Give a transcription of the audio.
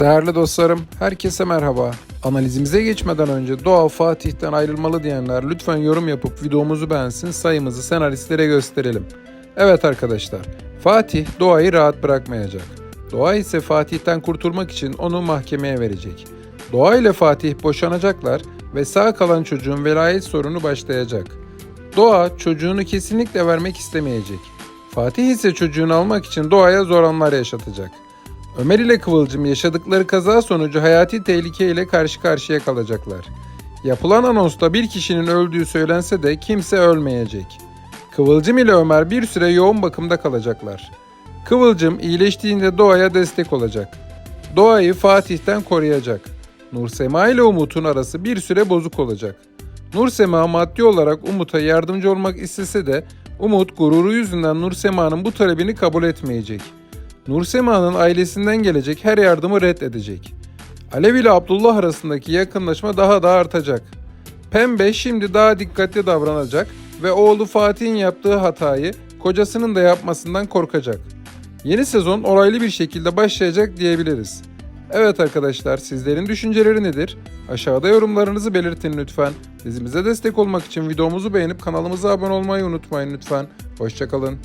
Değerli dostlarım, herkese merhaba. Analizimize geçmeden önce Doğa Fatih'ten ayrılmalı diyenler lütfen yorum yapıp videomuzu beğensin, sayımızı senaristlere gösterelim. Evet arkadaşlar, Fatih Doğa'yı rahat bırakmayacak. Doğa ise Fatih'ten kurtulmak için onu mahkemeye verecek. Doğa ile Fatih boşanacaklar ve sağ kalan çocuğun velayet sorunu başlayacak. Doğa çocuğunu kesinlikle vermek istemeyecek. Fatih ise çocuğunu almak için Doğa'ya zor anlar yaşatacak. Ömer ile Kıvılcım yaşadıkları kaza sonucu hayati tehlike ile karşı karşıya kalacaklar. Yapılan anonsta bir kişinin öldüğü söylense de kimse ölmeyecek. Kıvılcım ile Ömer bir süre yoğun bakımda kalacaklar. Kıvılcım iyileştiğinde Doğa'ya destek olacak. Doğa'yı Fatih'ten koruyacak. Nursema ile Umut'un arası bir süre bozuk olacak. Nursema maddi olarak Umut'a yardımcı olmak istese de Umut gururu yüzünden Nursema'nın bu talebini kabul etmeyecek. Nursema'nın ailesinden gelecek her yardımı reddedecek. Alev ile Abdullah arasındaki yakınlaşma daha da artacak. Pembe şimdi daha dikkatli davranacak ve oğlu Fatih'in yaptığı hatayı kocasının da yapmasından korkacak. Yeni sezon olaylı bir şekilde başlayacak diyebiliriz. Evet arkadaşlar sizlerin düşünceleri nedir? Aşağıda yorumlarınızı belirtin lütfen. Dizimize destek olmak için videomuzu beğenip kanalımıza abone olmayı unutmayın lütfen. Hoşçakalın.